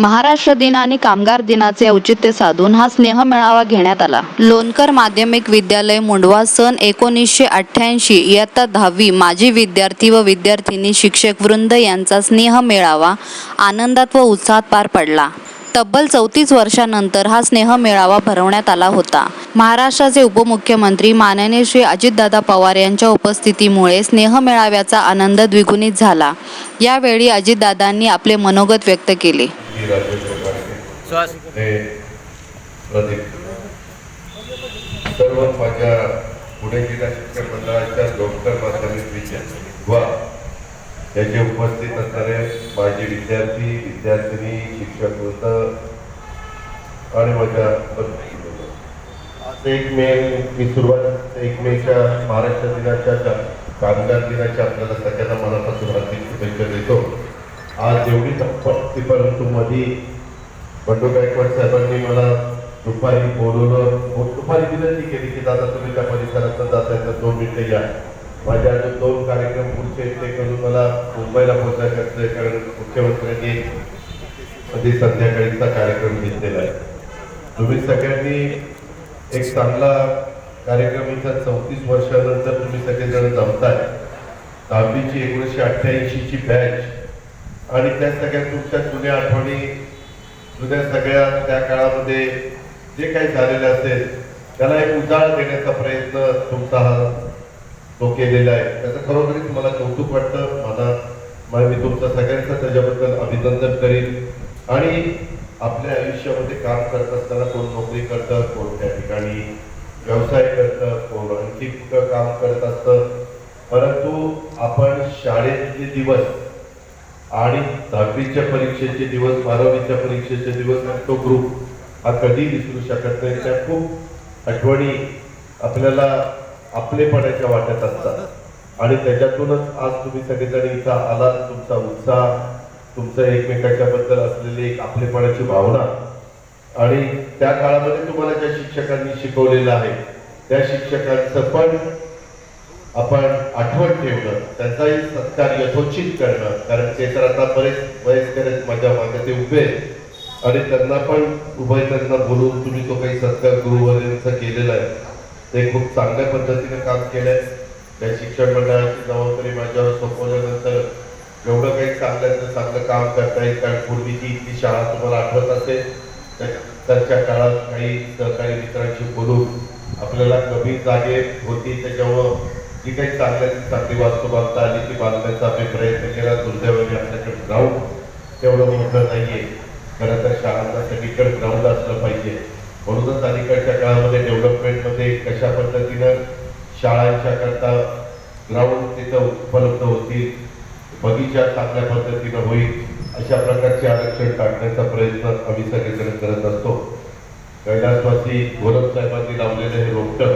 महाराष्ट्र दिन आणि कामगार दिनाचे औचित्य साधून हा स्नेह मेळावा घेण्यात आला. लोणकर माध्यमिक विद्यालय मुंडवा सन एकोणीसशे अठ्ठ्याऐंशी इयत्ता दहावी माजी विद्यार्थी व विद्यार्थिनी शिक्षक वृंद यांचा स्नेह मेळावा आनंदात व उत्साहात पार पडला. तब्बल चौतीस वर्षानंतर हा स्नेह मेळावा भरवण्यात आला होता. महाराष्ट्राचे उपमुख्यमंत्री माननीय श्री अजितदादा पवार यांच्या उपस्थितीमुळे स्नेह मेळाव्याचा आनंद द्विगुणित झाला. यावेळी अजितदादांनी आपले मनोगत व्यक्त केले. हे सर्व माझ्या पुणे जिल्हा शिक्षण मंडळाच्या डॉक्टर वा. याचे उपस्थित असणारे माझे विद्यार्थी विद्यार्थिनी शिक्षक वृत्त आणि माझ्या आज एक मे मी सुरुवात एक मेच्या महाराष्ट्र दिनाच्या कामगार दिनाच्या आपल्याला सगळ्यांना मनापासून हार्दिक शुभेच्छा देतो. आज एवढी संपत्ती परंतु मधी बंडू गायकवाड साहेबांनी मला दुपारी बोलवलं. हो, दुपारी विनंती केली की दादा तुम्ही त्या परिसरात जाता येतात दोन मिनिटं या. माझ्या अजून दोन कार्यक्रम पुढचे ते करून मला मुंबईला पोहोचायचं आहे कारण मुख्यमंत्र्यांनी मध्ये संध्याकाळीचा कार्यक्रम घेतलेला आहे. तुम्ही सगळ्यांनी एक चांगला कार्यक्रम इथं चौतीस वर्षानंतर तुम्ही सगळेजण जमताय. दहावीची एकोणीसशे अठ्ठ्याऐंशीची बॅच आणि त्या सगळ्या तुमच्या जुन्या आठवणी जुन्या सगळ्या त्या काळामध्ये जे काही झालेलं असेल त्याला एक उजाळ देण्याचा प्रयत्न तुमचा हा तो केलेला आहे. त्याचं खरोखरीच मला म्हणजे कौतुक वाटतं. माझा मी तुमचा सगळ्यांचं त्याच्याबद्दल अभिनंदन करीन. आणि आपल्या आयुष्यामध्ये काम करत असताना कोण नोकरी करतं कोण त्या ठिकाणी व्यवसाय करतं कोण आणखी कुठं काम करत असतं. परंतु आपण शाळेतले दिवस आणि दहावीच्या परीक्षेचे दिवस बारावीच्या परीक्षेचे दिवस आणि तो ग्रुप हा कधी विसरू शकत नाही. त्या खूप आठवणी आपल्याला आपलेपणाच्या वाटत असतात. आणि त्याच्यातूनच आज तुम्ही सगळेजण इथं आलात. तुमचा उत्साह तुमचं एकमेकाच्या बद्दल असलेली एक आपलेपणाची भावना. आणि त्या काळामध्ये तुम्हाला ज्या शिक्षकांनी शिकवलेलं आहे त्या शिक्षकांचं पण आपण आठवण ठेवणं त्यांचाही सत्कार यथोचित करणं. कारण ते तर आता बरेच वयस्कर माझ्या मागे ते उभे आणि त्यांना पण उभय त्यांना बोलून तुम्ही तो काही सत्कार गुरुवर्यांचा केलेला आहे. ते खूप चांगल्या पद्धतीने काम केलंय. त्या शिक्षण मंडळाची जबाबदारी माझ्यावर सोपवल्यानंतर एवढं काही चांगल्याचं चांगलं काम करता येईल कारण पूर्वीची इथली शाळा तुम्हाला आठवत असेल त्याच्या काळात काही सहकारी मित्रांशी बोलून आपल्याला कमी जागे होती. त्याच्यावर जी काही चांगल्याची चांगली वास्तू बांधता आली ती बांधण्याचा आम्ही प्रयत्न केला. दुर्दैवाने आपल्याकडे ग्राउंड तेवढं मोठं नाहीये. खरं तर शाळांना सगळीकडे ग्राउंड असलं पाहिजे. म्हणूनच अलीकडच्या काळामध्ये डेव्हलपमेंटमध्ये कशा पद्धतीनं शाळांच्या करता ग्राउंड तिथं उपलब्ध होतील बगीचा चांगल्या पद्धतीनं होईल अशा प्रकारचे आरक्षण टाकण्याचा प्रयत्न आम्ही सगळीकडे करत असतो. कैलासवासी गोरख साहेबांनी लावलेलं हे रोपटं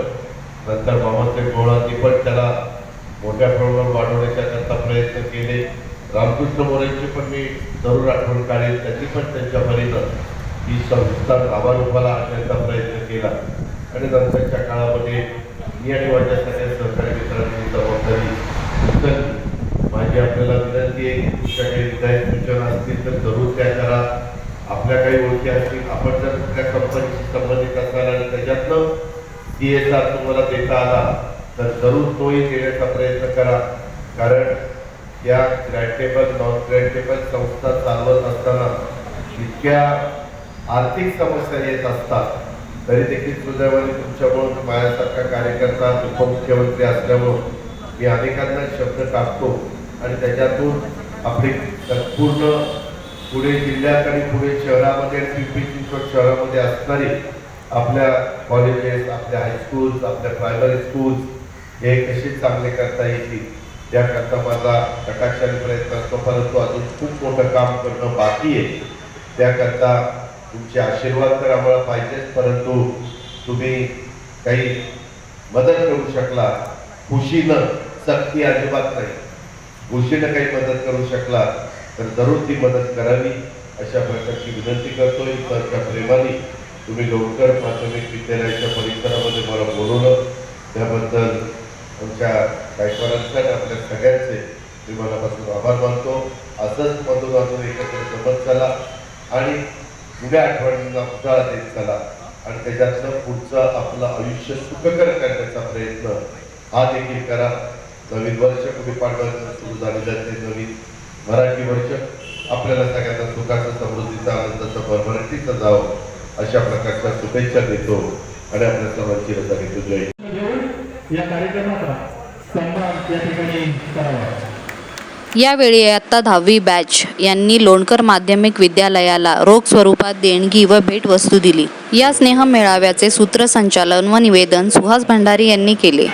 नंतर मामासाहेब गोळांनी पण त्याला मोठ्या प्रमाणावर वाढवण्याच्या करता प्रयत्न केले. रामकृष्ण मोरेंची पण मी जरूर आठवण काढेल त्याची पण त्यांच्या परीनं ही संस्था कामारूपाला आणण्याचा प्रयत्न केला. आणि नंतरच्या काळामध्ये मी आणि माझ्या सगळ्या सहकारी मित्रांनी जबाबदारी उचलली. माझी आपल्याला विनंती आहे की तुमच्या काही सूचना असतील तर जरूर त्या करा. आपल्या काही ओळखी असतील आपण जर त्या कंपनीशी संबंधित असाल आणि त्याच्यातनं सी एस आर तुम्हाला देता आला तर जरूर तोही देण्याचा प्रयत्न करा. कारण या ग्रँटेबल नॉन ग्रँटेबल संस्था चालवत असताना इतक्या आर्थिक समस्या येत असतात तरी देखील सुदैवाने तुमच्यामुळं माझ्यासारखा कार्यकर्ता उपमुख्यमंत्री असल्यामुळं मी अनेकांना शब्द टाकतो आणि त्याच्यातून आपली पूर्ण पुणे जिल्ह्यात आणि पुणे शहरामध्ये आणि पिंपरी चिंचवड शहरामध्ये असणारी आपल्या कॉलेजेस आपल्या हायस्कूल्स आपल्या प्रायमरी स्कूल्स हे कसे चांगले करता येतील त्याकरता माझा कटाक्षाने प्रयत्न असतो परंतु अजून खूप मोठं काम करणं बाकी आहे. त्याकरता तुमचे आशीर्वाद तर आम्हाला पाहिजेच परंतु तुम्ही काही मदत करू शकला. खुशीनं सक्ती अजिबात नाही. खुशीनं काही मदत करू शकला तर जरूर ती मदत करावी. अशा प्रकारची विनंती करतोय. सरच्या प्रेमाने तुम्ही लोणकर प्राथमिक विद्यालयाच्या परिसरामध्ये मला बोलवलं. त्याबद्दल आमच्या गायकवाडांचे आणि आपल्या सगळ्यांचे मी मनापासून आभार मानतो. असंच मधून अजून एकत्र समज झाला. आणि जुन्या आठवणींना उजाळा देत चला. आणि त्याच्यातलं पुढचं आपलं आयुष्य सुखकर करण्याचा प्रयत्न हा देखील करा. नवीन वर्ष कुठे पाठवायचं सुरू झालेलं ते नवीन मराठी वर्ष. आपल्याला सगळ्यांना सुखाचा समृद्धीचा आनंदाचा भरभराटीचं जावं अशा प्रकारच्या शुभेच्छा देतो. आणि आपल्या सर्वांची रजा घेतो जय या कार्यक्रमाचा सन्मान या ठिकाणी करावा. यावेळी इयत्ता दहावी बॅच यांनी लोणकर माध्यमिक विद्यालयाला रोख स्वरूपात देणगी व भेटवस्तू दिली. या स्नेह मेळाव्याचे सूत्रसंचालन व निवेदन सुहास भंडारी यांनी केले.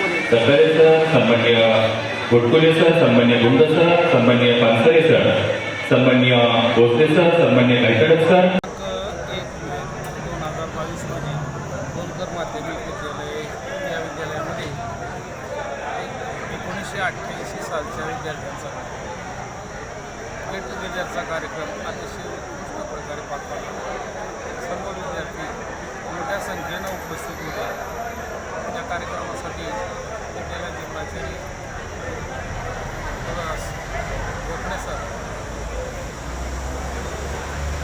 एकोणीसशे अठ्ठ्याऐंशी सालच्या विद्यार्थ्यांचा गेट टुगेदरचा कार्यक्रम अतिशय उत्कृष्ट प्रकारे पार पडला. सर्व विद्यार्थी मोठ्या संख्येनं उपस्थित होते. या कार्यक्रमासाठी विद्यालयाचे प्राचार्य गोखणे सर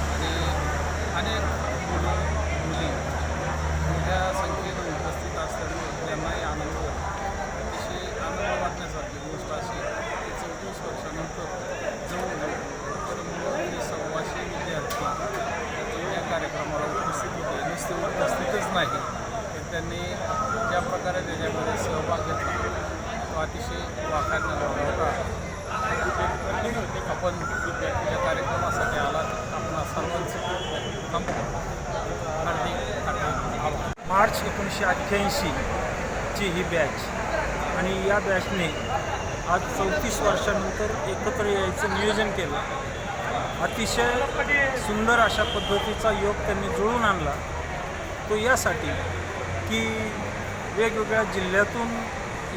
आणि अनेक मुलं मोठ्या संख्येनं उपस्थित असल्यामुळे त्यांनाही आनंद झाला अतिशय आनंद वाटण्यासारखी गोष्ट अशी की चौतीस वर्षानंतर जवळजवळ ते सव्वाशे विद्यार्थी या कार्यक्रमाला उपस्थित होते नुसते उपस्थितच नाही तर त्यांनी ज्या प्रकारे त्याच्यामध्ये सहभाग घेतला तो अतिशय वाखाणण्याजोगा होता आपण या कार्यक्रमासाठी आला आपण सर्वांचे खूप हार्दिक हार्दिक आभार मार्च एकोणीसशे अठ्ठ्याऐंशीची ही बॅच आणि या बॅचने आज चौतीस वर्षानंतर एकत्र यायचं नियोजन केलं. अतिशय सुंदर अशा पद्धतीचा योग त्यांनी जुळून आणला. तो यासाठी की वेगवेगळ्या जिल्ह्यातून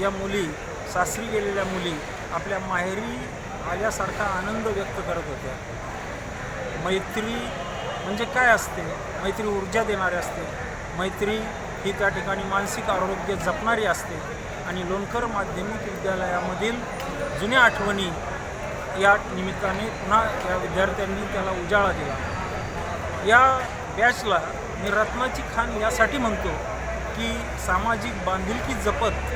या मुली सासरी गेलेल्या मुली आपल्या माहेरी आल्यासारखा आनंद व्यक्त करत होत्या. मैत्री म्हणजे काय असते? मैत्री ऊर्जा देणारी असते. मैत्री ही त्या ठिकाणी मानसिक आरोग्य जपणारी असते. आणि लोणकर माध्यमिक विद्यालयामधील जुन्या आठवणी या निमित्ताने पुन्हा या विद्यार्थ्यांनी त्याला उजाळा दिला. या बॅचला मी रत्नाची खान यासाठी म्हणतो की सामाजिक बांधिलकी जपत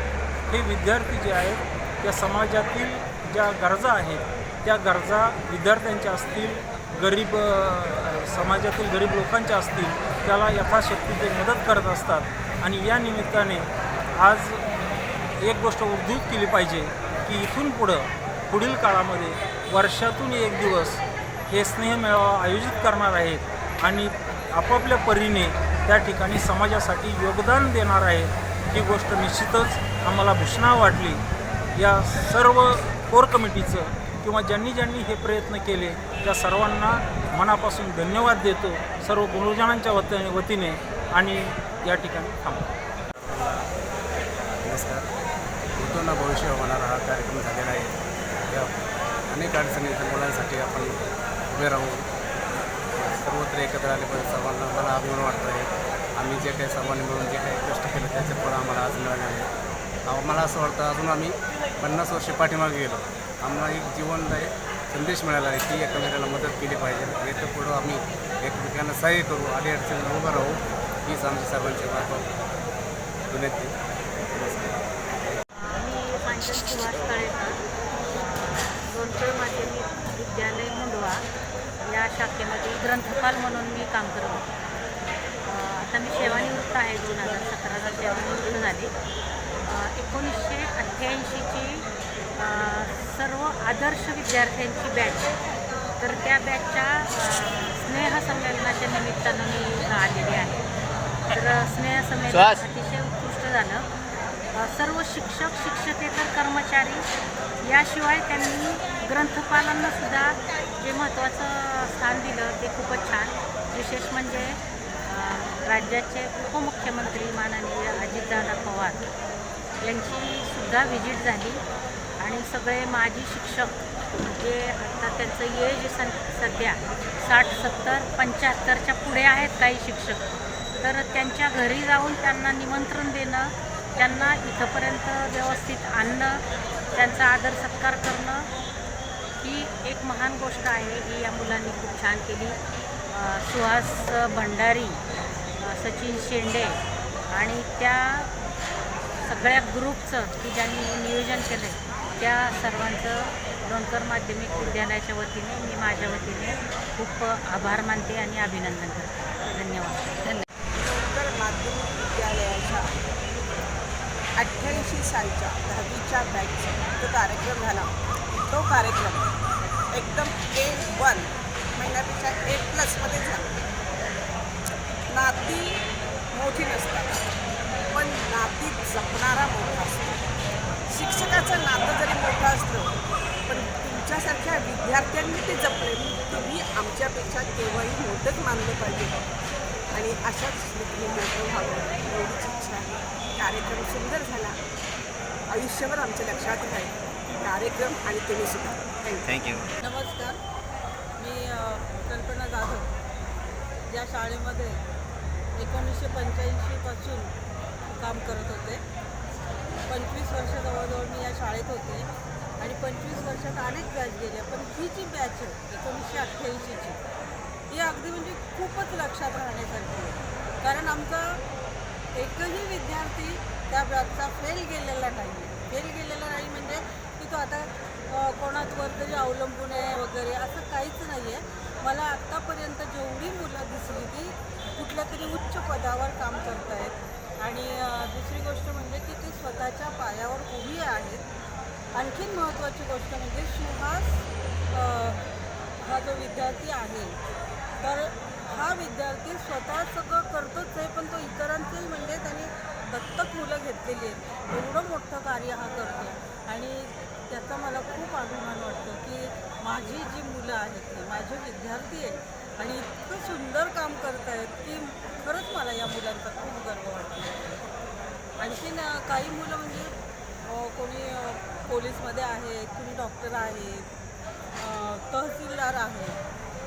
हे विद्यार्थी जे आहेत त्या समाजातील ज्या गरजा आहेत त्या गरजा विद्यार्थ्यांच्या असतील गरीब समाजातील गरीब लोकांच्या असतील त्याला यथाशक्ती ते मदत करत असतात. आणि या निमित्ताने आज एक गोष्ट उद्धृत केली पाहिजे की इथून पुढं पुढील काळामध्ये वर्षातून एक दिवस हे स्नेह मेळावा आयोजित करणार आहेत. आणि आपापल्या परीने त्या ठिकाणी समाजासाठी योगदान देणार आहेत ही गोष्ट निश्चितच आम्हाला भूषणा वाटली. या सर्व कोर कमिटीचं किंवा ज्यांनी ज्यांनी हे प्रयत्न केले त्या सर्वांना मनापासून धन्यवाद देतो. सर्व गुरुजनांच्या वतीने वतीने आणि या ठिकाणी थांबतो नमस्कार. ऋतूंना भविष्य होणारा हा कार्यक्रम झालेला आहे. या अनेक अडचणी मुलांसाठी आपण उभे राहू. सर्वत्र एकत्र आले पाहिजे सर्वांना मला अभिमान वाटतो आहे आम्ही जे काही सर्वांनी मिळून जे काही कष्ट केलं त्याचे फळ आम्हाला आज मिळाले आहे. मला असं वाटतं अजून आम्ही पन्नास वर्षे पाठीमागे गेलो. आम्हाला एक जीवनदायी संदेश मिळाला आहे की एकमेकाला मदत केली पाहिजे. याचं पुढं आम्ही एकमेकांना सहाय्य करू. आली अडचणीला उभं राहू. हीच आमच्या सर्वांची मार्फत विनंती माध्यमिक विद्यालय मुंडवा या शाखेमध्ये ग्रंथपाल म्हणून मी काम करत होते. आता मी सेवानिवृत्त आहे दोन हजार सतराला सेवानिवृत्त झाले. एकोणीसशे अठ्ठ्याऐंशीची सर्व आदर्श विद्यार्थ्यांची बॅच तर त्या बॅचच्या स्नेहसंमेलनाच्या निमित्तानं मी आलेली आहे. तर स्नेहसंमेलन अतिशय उत्कृष्ट झालं. सर्व शिक्षक शिक्षकेतर कर्मचारी याशिवाय त्यांनी ग्रंथपालांना सुद्धा जे महत्त्वाचं स्थान दिलं ते खूपच छान. विशेष म्हणजे राज्याचे उपमुख्यमंत्री माननीय अजितदादा पवार यांची सुद्धा व्हिजिट झाली. आणि सगळे माजी शिक्षक जे आता त्यांचं एज सं सध्या साठ सत्तर पंच्याहत्तरच्या पुढे आहेत काही शिक्षक तर त्यांच्या घरी जाऊन त्यांना निमंत्रण देणं त्यांना इथंपर्यंत व्यवस्थित आणणं त्यांचा आदर सत्कार करणं ही एक महान गोष्ट आहे. ही या मुलांनी खूप छान केली. सुहास भंडारी सचिन शेंडे आणि त्या सगळ्या ग्रुपचं की ज्यांनी नियोजन केलं आहे त्या सर्वांचं लोणकर माध्यमिक विद्यालयाच्या वतीने मी माझ्या वतीने खूप आभार मानते आणि अभिनंदन करते. धन्यवाद. नंतर माध्यमिक विद्यालयाच्या अठ्ठ्याऐंशी सालच्या दहावीच्या बॅचचा जो कार्यक्रम झाला तो कार्यक्रम एकदम ए वन महिन्यापेक्षा ए प्लसमध्ये झाला. नाती मोठी नसतात पण नाती जपणारा मोठा असतो. शिक्षकाचं नातं जरी मोठं असलं पण तुमच्यासारख्या विद्यार्थ्यांनी ते जपले तुम्ही आमच्यापेक्षा केव्हाही मोठंच मानलं पाहिजे. आणि अशाच रीतीने मोठं व्हावं. एवढीच इच्छा आहे. कार्यक्रम सुंदर झाला. आयुष्यभर आमच्या लक्षात राहील. कार्यक्रम आणि तुम्ही सुद्धा. थँक्यू नमस्कार. मी कल्पना जाधव. या शाळेमध्ये एकोणीसशे पंच्याऐंशीपासून काम करत होते. पंचवीस वर्ष जवळजवळ मी या शाळेत होते. आणि पंचवीस वर्षात अनेक बॅच गेल्या पण ही जी बॅच आहे एकोणीसशे अठ्ठ्याऐंशीची ही अगदी म्हणजे खूपच लक्षात राहण्यासारखी आहे. कारण आमचा एकही विद्यार्थी त्या बॅचचा फेल गेलेला नाही. आहे फेल गेलेला नाही म्हणजे की तो आता अ, कोणावर तरी अवलंबून आहे वगैरे असं काहीच नाही आहे मला आत्तापर्यंत जेवढी मुलं दिसली ती कुठल्या तरी उच्च पदावर काम करत आहेत आणि दुसरी गोष्ट म्हणजे की ते स्वतःच्या पायावर उभी आहेत. आणखीन महत्त्वाची गोष्ट म्हणजे सुहास हा जो विद्यार्थी आहे तर हा विद्यार्थी स्वतः सगळं करतोच आहे पण तो इतरांचंही म्हणजे त्याने दत्तक मुलं घेतलेली आहेत. एवढं मोठं कार्य हा करतो आणि त्याचा मला खूप अभिमान वाटतो की माझी जी मुलं आहेत ती माझे विद्यार्थी आहेत आणि इतकं सुंदर काम करत आहेत की खरंच मला या मुलांचा खूप गर्व वाटतो. आणखीन काही मुलं म्हणजे कोणी पोलीसमध्ये आहेत कोणी डॉक्टर आहेत तहसीलदार आहेत.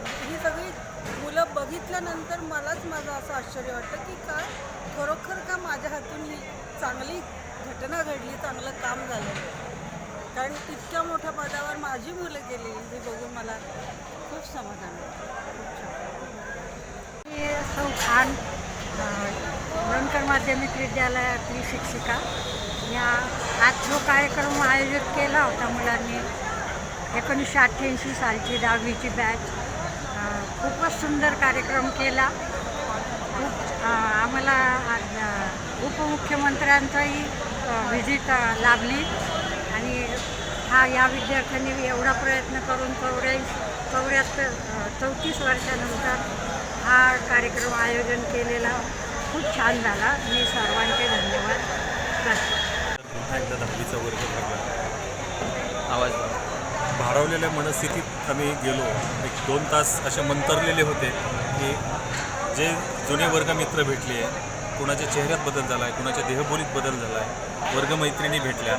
म्हणजे ही सगळी मुलं बघितल्यानंतर मलाच माझं असं आश्चर्य वाटतं की का खरोखर का माझ्या हातून ही चांगली घटना घडली चांगलं काम झालं. कारण इतक्या मोठ्या पदावर माझी मुलं गेली हे बघून मला खूप समाधान वाटतं. मी सौ खान लोणकर माध्यमिक विद्यालयातली शिक्षिका. या आज जो कार्यक्रम आयोजित केला होता मुलांनी एकोणीसशे अठ्ठ्याऐंशी सालची दहावीची बॅच खूपच सुंदर कार्यक्रम केला. खूप आम्हाला उपमुख्यमंत्र्यांचाही व्हिजिट लाभली. आणि हा या विद्यार्थ्यांनी एवढा प्रयत्न करून चौऱ्याऐंशी चौऱ्याहत्तर चौतीस वर्षानंतर हा कार्यक्रम आयोजन केलेला खूप छान झाला. मी सर्वांचे धन्यवाद. एकदा दहावीचा वर्ग भरला आवाज भारावलेल्या मनस्थितीत आम्ही गेलो. एक दोन तास असे मंतरलेले होते की जे जुने वर्गमित्र भेटले कुणाच्या चेहऱ्यात बदल झाला आहे कुणाच्या देहबोलीत बदल झाला आहे वर्गमैत्रिणी भेटल्या.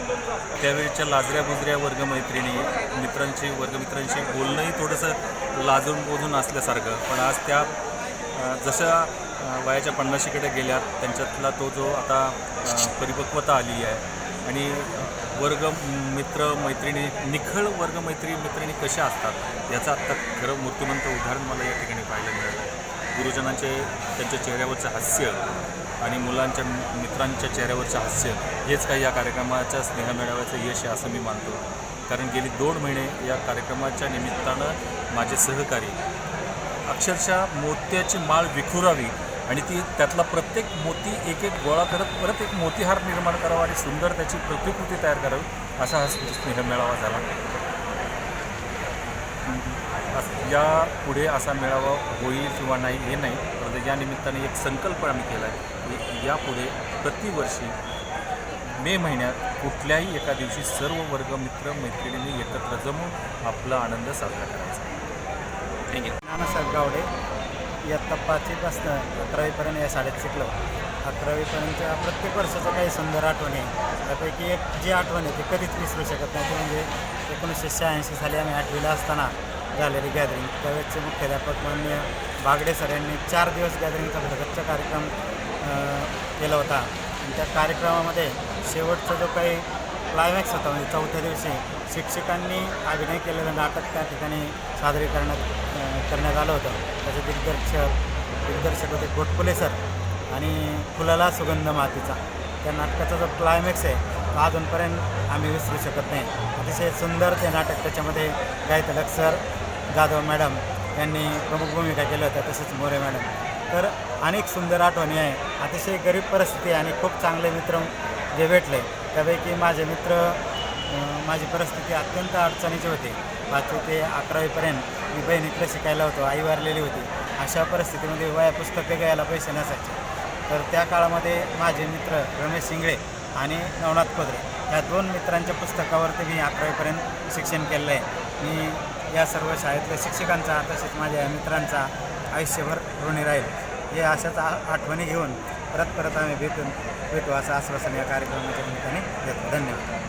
त्यावेळेच्या लाजऱ्या बुजऱ्या वर्गमैत्रिणी मित्रांशी वर्गमित्रांशी बोलणंही थोडंसं लाजून बोजून असल्यासारखं. पण आज त्या जशा वयाच्या पन्नाशीकडे गेल्यात त्यांच्यातला तो जो आता परिपक्वता आली आहे. आणि वर्ग मित्र मैत्रिणी निखळ वर्ग मैत्री मैत्रिणी कशा असतात याचं आत्ता खरं मूर्तिमंत उदाहरण मला या ठिकाणी पाहायला मिळालं. गुरुजनांचे त्यांच्या चेहऱ्यावरचं हास्य आणि मुलांच्या मित्रांच्या चेहऱ्यावरचं हास्य हेच काही या कार्यक्रमाच्या स्नेहमेळाव्याचं यश आहे असं मी मानतो. कारण गेली दोन महिने या कार्यक्रमाच्या निमित्तानं माझे सहकारी अक्षरशः मोत्याची माळ विखुरावी आणि ती त्यातला प्रत्येक मोती एक एक गोळा करत परत एक मोतीहार निर्माण करावा आणि सुंदर त्याची प्रतिकृती तयार करावी असा हा स्नेह मेळावा झाला. या पुढे असा मेळावा होईल किंवा नाही हे नाही. परंतु या निमित्ताने एक संकल्प आम्ही केला आहे की यापुढे प्रतिवर्षी मे महिन्यात कुठल्याही एका दिवशी सर्व वर्ग मित्र मैत्रिणींनी एकत्र जमून आपला आनंद साजरा करायचा. थँक्यू नानासाहेब गावडे इयत्ता पाचवीपासनं अकरावीपर्यंत या शाळेत शिकलो. अकरावीपर्यंतच्या प्रत्येक वर्षाचं काही सुंदर आठवणी आहे. त्यापैकी एक जी आठवण आहे ती कधीच विसरू शकत नाही. ती म्हणजे एकोणीसशे शहाऐंशी साली आम्ही आठवीला असताना झालेली गॅदरिंग त्यावेळेसचे मुख्याध्यापक माननीय बागडे सर यांनी चार दिवस गॅदरिंगचा भरगच्च कार्यक्रम केला होता. आणि त्या कार्यक्रमामध्ये शेवटचा जो काही क्लायमॅक्स होता. म्हणजे चौथ्या दिवशी शिक्षकांनी अभिनय केलेलं नाटक त्या ठिकाणी सादरीकरणात करण्यात आलं होतं. त्याचे दिग्दर्शक दिग्दर्शक होते गोटपुले सर आणि फुलाला सुगंध मातीचा. त्या नाटकाचा जो क्लायमॅक्स आहे तो अजूनपर्यंत आम्ही विसरू शकत नाही. अतिशय सुंदर ते नाटक त्याच्यामध्ये गायतलक सर जाधव मॅडम यांनी प्रमुख भूमिका केल्या होत्या तसेच मोरे मॅडम. तर अनेक सुंदर आठवणी आहे. अतिशय गरीब परिस्थिती आणि खूप चांगले मित्र जे भेटले. त्यापैकी माझे मित्र माझी परिस्थिती अत्यंत अडचणीची होती. पाचवी ते अकरावीपर्यंत मी बहिणीकडे शिकायला होतो. आई वारलेली होती. अशा परिस्थितीमध्ये वया पुस्तके घ्यायला पैसे नसायचे. तर त्या काळामध्ये माझे मित्र रमेश शिंगळे आणि नवनाथ कोदरे या दोन मित्रांच्या पुस्तकावरती मी अकरावीपर्यंत शिक्षण केलेलं आहे. मी या सर्व शाळेतल्या शिक्षकांचा तसेच माझ्या मित्रांचा आयुष्यभर ऋणी राहील. हे अशाच आठवणी घेऊन परत परत आम्ही भेटून भेटू असं आश्वासन या कार्यक्रमाच्या निमित्ताने देतो. धन्यवाद.